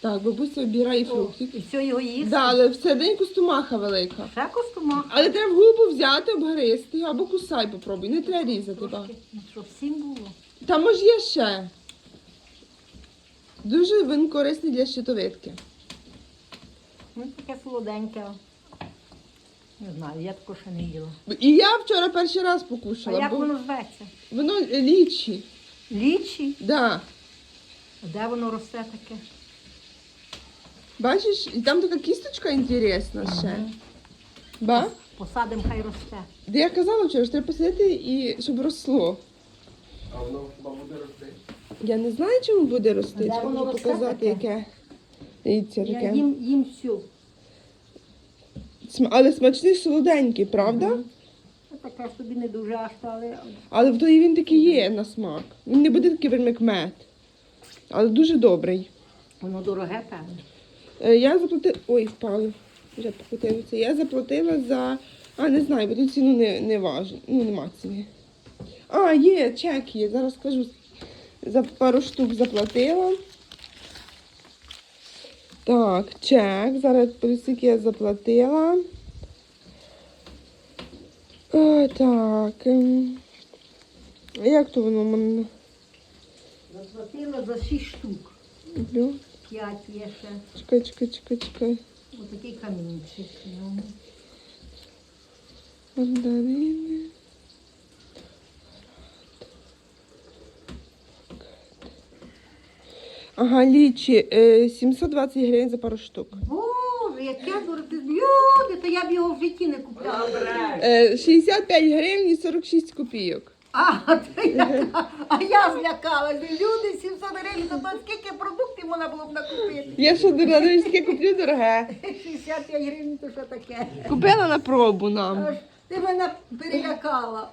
Так, бабуся обирає фруктик. І все його їсти. Да, але всередині кустомаха велика. Ще костюма. Але треба в губу взяти, обгризти або кусай попробуй. Не треба різати. Трошки. Ну що, всім було? Там може є ще. Дуже він корисний для щитовидки. Ну, таке солоденьке. Не знаю, я такого ще не їла. І я вчора перший раз покушала. А як бо воно зветься? воно лічі. Лічі? Да. А Де воно росте таке? Бачиш, і там така кісточка інтересна ще. Ба? Посадимо, хай росте. Де я казала вчора, що треба посадити і щоб росло. А воно хіба буде рости? Я не знаю, чому буде рости. Де воно росте показати, таке? яке. Дивіться, Я їм, їм всю. См- Але смачний солоденький, правда? Ну, Таке собі не дуже аж, але Але в той він такий є на смак. Він не буде такий прям як мед. Але дуже добрий. воно дороге, певно. Е, Я заплатила. Ой, впало. Вже покотилося. Я заплатила за. А, не знаю, бо тут ціну не, не важно. Ну, нема ціни. А, є, чек є. Зараз скажу. За пару штук заплатила. Так, чек. Зараз скільки я заплатила. О, так. ем, Як то воно в мене? Заплатила за 6 штук. Люблю. 5 є ще. Чекай, чекай, чекай, чекай. Отакий камінчик. Ну. Мандарини. Ага, лічі. е, 720 гривень за пару штук. Боже, яке дороге. Люди, то я б його в житті не купляла. Е, 65 гривень і 46 копійок. А, я, а я злякалася. Люди 700 гривень, то, то скільки продуктів можна було б накупити? Я що дорога, таке куплю дороге. 65 гривень, то що таке? Купила на пробу нам. Аж Ти мене перелякала.